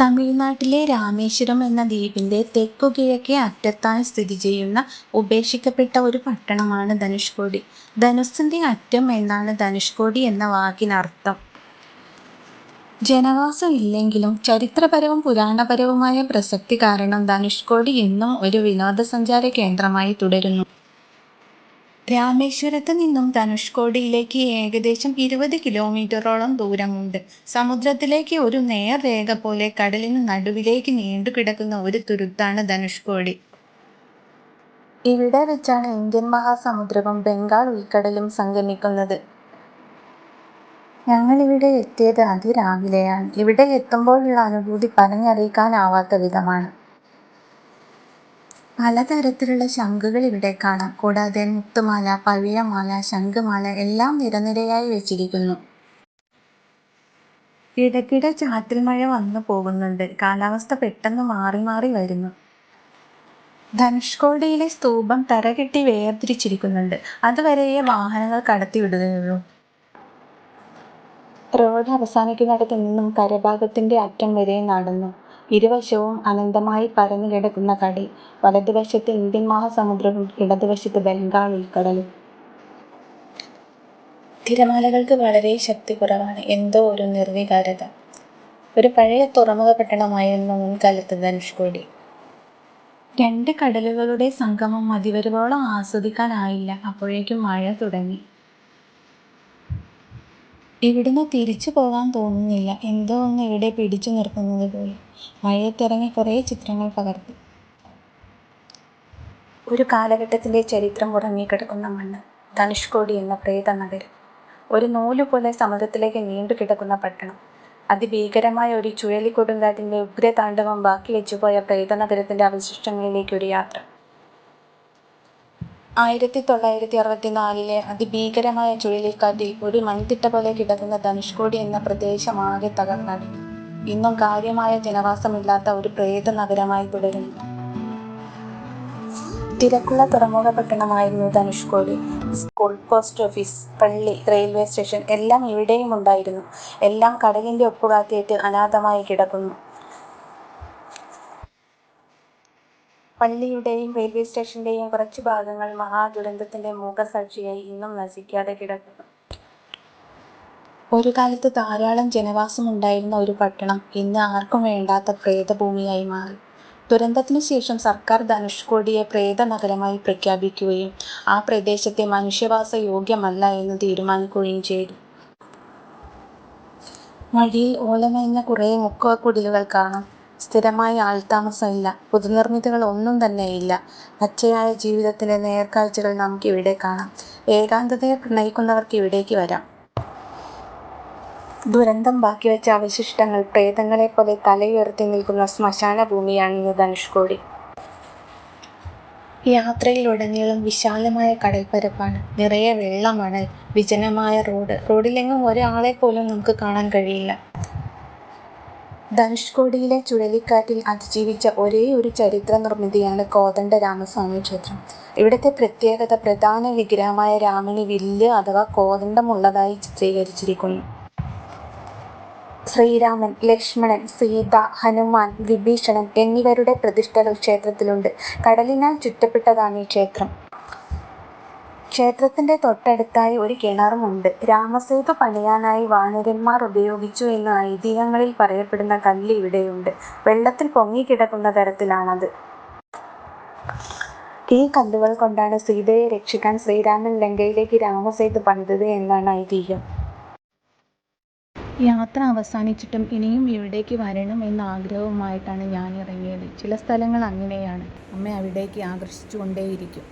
തമിഴ്നാട്ടിലെ രാമേശ്വരം എന്ന ദ്വീപിന്റെ തെക്കു കിഴക്കേ അറ്റത്തായി സ്ഥിതി ചെയ്യുന്ന ഉപേക്ഷിക്കപ്പെട്ട ഒരു പട്ടണമാണ് ധനുഷ്കോടി. ധനുസിന്റെ അറ്റം എന്നാണ് ധനുഷ്കോടി എന്ന വാക്കിനർത്ഥം. ജനവാസം ഇല്ലെങ്കിലും ചരിത്രപരവും പുരാണപരവുമായ പ്രസക്തി കാരണം ധനുഷ്കോടി ഇന്നും ഒരു വിനോദസഞ്ചാര കേന്ദ്രമായി തുടരുന്നു. രാമേശ്വരത്ത് നിന്നും ധനുഷ്കോടിയിലേക്ക് ഏകദേശം ഇരുപത് കിലോമീറ്ററോളം ദൂരമുണ്ട്. സമുദ്രത്തിലേക്ക് ഒരു നേർരേഖ പോലെ കടലിന് നടുവിലേക്ക് നീണ്ടുകിടക്കുന്ന ഒരു തുരുത്താണ് ധനുഷ്കോടി. ഇവിടെ വെച്ചാണ് ഇന്ത്യൻ മഹാസമുദ്രവും ബംഗാൾ ഉൾക്കടലും സംഗമിക്കുന്നത്. ഞങ്ങളിവിടെ എത്തിയത് അതിരാവിലെയാണ്. ഇവിടെ എത്തുമ്പോഴുള്ള അനുഭൂതി പറഞ്ഞറിയിക്കാനാവാത്ത വിധമാണ്. പലതരത്തിലുള്ള ശംഖുകൾ ഇവിടെ കാണാം. കൂടാതെ മുത്തുമാല, പവിഴമാല, ശംഖുമാല എല്ലാം നിരനിരയായി വെച്ചിരിക്കുന്നു ഇടയ്ക്കിടെ ചാറ്റൽ മഴ വന്നു പോകുന്നുണ്ട് കാലാവസ്ഥ പെട്ടെന്ന് മാറി മാറി വരുന്നു. ധനുഷ്കോടിയിലെ സ്തൂപം തറകെട്ടി വേർതിരിച്ചിരിക്കുന്നുണ്ട്. അതുവരെയേ വാഹനങ്ങൾ കടത്തിവിടുകയുള്ളൂ. റോഡ് അവസാനിക്കുന്നിടത്ത് നിന്നും കരഭാഗത്തിന്റെ അറ്റം വരെ നടന്നു. ഇരുവശവും അനന്തമായി പരന്നു കിടക്കുന്ന കടൽ. വലതുവശത്ത് ഇന്ത്യൻ മഹാസമുദ്രവും ഇടതുവശത്ത് ബംഗാൾ ഉൾക്കടലും. തിരമാലകൾക്ക് വളരെ ശക്തി കുറവാണ്. എന്തോ ഒരു നിർവികാരത. ഒരു പഴയ തുറമുഖ പട്ടണമായിരുന്നു മുൻകാലത്ത് ധനുഷ്കോടി. രണ്ട് കടലുകളുടെ സംഗമം മതിവരുവോളം ആസ്വദിക്കാനായില്ല. അപ്പോഴേക്കും മഴ തുടങ്ങി. ഇവിടുന്ന് തിരിച്ചു പോകാൻ തോന്നുന്നില്ല. എന്തോ ഒന്ന് ഇവിടെ പിടിച്ചു നിർത്തുന്നത് പോലെ. മഴയത്തിറങ്ങി കുറേ ചിത്രങ്ങൾ പകർത്തി. ഒരു കാലഘട്ടത്തിന്റെ ചരിത്രം ഉറങ്ങിക്കിടക്കുന്ന മണ്ണ്. ധനുഷ്കോടി എന്ന പ്രേത നഗരം ഒരു നൂൽ നൂലുപോലെ സമുദ്രത്തിലേക്ക് നീണ്ടു കിടക്കുന്ന പട്ടണം. അതിഭീകരമായ ഒരു ചുഴലിക്കൊടുങ്കാറ്റിന്റെ ഉഗ്രതാണ്ഡവം ബാക്കി വെച്ചുപോയ പ്രേത പ്രേതനഗരത്തിന്റെ അവശിഷ്ടങ്ങളിലേക്ക് ഒരു യാത്ര. ആയിരത്തി തൊള്ളായിരത്തി അറുപത്തി നാലിലെ അതിഭീകരമായ ചുഴലിക്കാറ്റിൽ ഒരു മൺതിട്ട പോലെ കിടക്കുന്ന ധനുഷ്കോടി എന്ന പ്രദേശമാകെ തകർന്നടിഞ്ഞു. ഇന്നും കാര്യമായ ജനവാസമില്ലാത്ത ഒരു പ്രേത നഗരമായി തുടരുന്നു. തിരക്കുള്ള തുറമുഖ പട്ടണമായിരുന്നു ധനുഷ്കോടി. സ്കൂൾ, പോസ്റ്റ് ഓഫീസ്, പള്ളി, റെയിൽവേ സ്റ്റേഷൻ എല്ലാം ഇവിടെയും ഉണ്ടായിരുന്നു എല്ലാം കടലിന്റെ ഉപ്പുകാറ്റേറ്റ് അനാഥമായി കിടക്കുന്നു. പള്ളിയുടെയും റെയിൽവേ സ്റ്റേഷന്റെയും കുറച്ച് ഭാഗങ്ങൾ മഹാദുരന്തത്തിന്റെ മൂകസാക്ഷിയായി ഇന്നും നശിക്കാതെ കിടക്കുന്നു. ഒരു ഒരുകാലത്ത് ധാരാളം ജനവാസമുണ്ടായിരുന്ന ഒരു പട്ടണം ഇന്ന് ആർക്കും വേണ്ടാത്ത പ്രേതഭൂമിയായി മാറി. ദുരന്തത്തിനുശേഷം സർക്കാർ ധനുഷ്കോടിയെ പ്രേത നഗരമായി പ്രഖ്യാപിക്കുകയും ആ പ്രദേശത്തെ മനുഷ്യവാസ യോഗ്യമല്ല എന്ന് തീരുമാനിക്കുകയും ചെയ്തു. വഴിയിൽ ഓലമേഞ്ഞ കുറേ മുക്കോക്കുടിലുകൾ കാണാം. സ്ഥിരമായ ആൾതാമസമില്ല പുതുനിർമ്മിതികൾ ഒന്നും തന്നെയില്ല. പച്ചയായ ജീവിതത്തിലെ നേർക്കാഴ്ചകൾ നമുക്കിവിടെ കാണാം. ഏകാന്തതയെ പ്രണയിക്കുന്നവർക്ക് ഇവിടേക്ക് വരാം. ദുരന്തം ബാക്കിവച്ച അവശിഷ്ടങ്ങൾ പ്രേതങ്ങളെ പോലെ തലയുയർത്തി നിൽക്കുന്ന ശ്മശാനഭൂമിയാണിന്ന് ധനുഷ്കോടി. യാത്രയിലുടനീളം വിശാലമായ കടൽപ്പരപ്പാണ്. നിറയെ വെള്ളമണൽ. വിജനമായ റോഡ്. റോഡിലെങ്ങും ഒരാളെപ്പോലും നമുക്ക് കാണാൻ കഴിയില്ല. ധനുഷ്കോടിയിലെ ചുഴലിക്കാറ്റിൽ അതിജീവിച്ച ഒരേയൊരു കോതണ്ട രാമസ്വാമി ക്ഷേത്രം. ഇവിടത്തെ പ്രത്യേകത പ്രധാന വിഗ്രഹമായ രാമന് വില്ല് അഥവാ കോദണ്ഡമുള്ളതായി ചിത്രീകരിച്ചിരിക്കുന്നു. ശ്രീരാമൻ, ലക്ഷ്മണൻ, സീത, ഹനുമാൻ, വിഭീഷണൻ എന്നിവരുടെ പ്രതിഷ്ഠകൾ ക്ഷേത്രത്തിലുണ്ട്. കടലിനാൽ ചുറ്റപ്പെട്ടതാണ് ഈ ക്ഷേത്രം. ക്ഷേത്രത്തിന്റെ തൊട്ടടുത്തായി ഒരു കിണറുമുണ്ട്. രാമസേതു പണിയാനായി വാനരന്മാർ ഉപയോഗിച്ചു എന്ന് ഐതിഹ്യങ്ങളിൽ പറയപ്പെടുന്ന കല്ല് ഇവിടെയുണ്ട്. വെള്ളത്തിൽ പൊങ്ങിക്കിടക്കുന്ന തരത്തിലാണത്. ഈ കല്ലുകൾ കൊണ്ടാണ് സീതയെ രക്ഷിക്കാൻ ശ്രീരാമൻ ലങ്കയിലേക്ക് രാമസേതു പണിതത് എന്നാണ് ഐതിഹ്യം. യാത്ര അവസാനിച്ചിട്ടും ഇനിയും ഇവിടേക്ക് വരണം എന്ന ആഗ്രഹവുമായിട്ടാണ് ഞാനിറങ്ങിയത്. ചില സ്ഥലങ്ങൾ അങ്ങനെയാണ്. അമ്മ അവിടേക്ക് ആകർഷിച്ചുകൊണ്ടേയിരിക്കും.